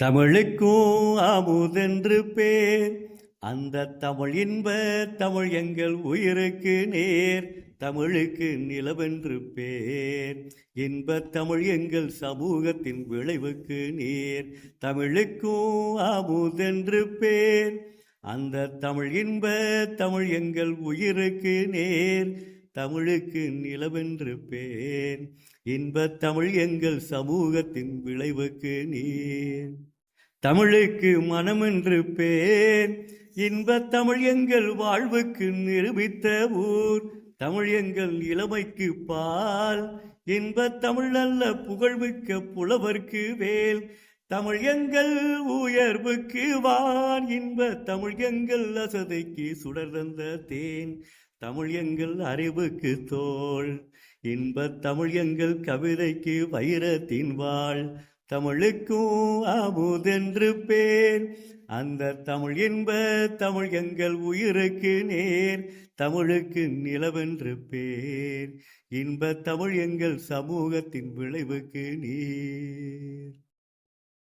தமிழுக்கும் அமுதென்று பேர். அந்த தமிழ் இன்ப தமிழ் எங்கள் உயிருக்கு நேர். தமிழுக்கு நிலவென்று பேர். இன்ப தமிழ் எங்கள் சமூகத்தின் விளைவுக்கு நேர். தமிழுக்கும் அமுதென்று பேர். அந்த தமிழ் இன்ப தமிழ் எங்கள் உயிருக்கு நேர். தமிழுக்கு நிலவென்று பேர் இன்பத் தமிழ் எங்கள் சமூகத்தின் விளைவுக்கு நீர். தமிழுக்கு மனமென்று பேர் இன்பத் தமிழ் எங்கள் வாழ்வுக்கு நிரூபித்த ஊர். தமிழ் எங்கள் இளமைக்கு பால். இன்பத் தமிழ் நல்ல புகழ்மிக்க புலவர்க்கு வேல். தமிழ் எங்கள் உயர்வுக்கு வான். இன்ப தமிழ் எங்கள் அசதைக்கு சுடர் தந்த தேன். தமிழ் எங்கள் அறிவுக்கு தோல். இன்பத் தமிழ் எங்கள் கவிதைக்கு வைரத்தின் வாழ் தமிழுக்கும் அமுதென்று பேர். அந்த தமிழ் இன்ப தமிழ் எங்கள் உயிருக்கு நேர். தமிழுக்கு நிலவென்று பேர். இன்ப தமிழ் எங்கள் சமூகத்தின் விளைவுக்கு நீர்.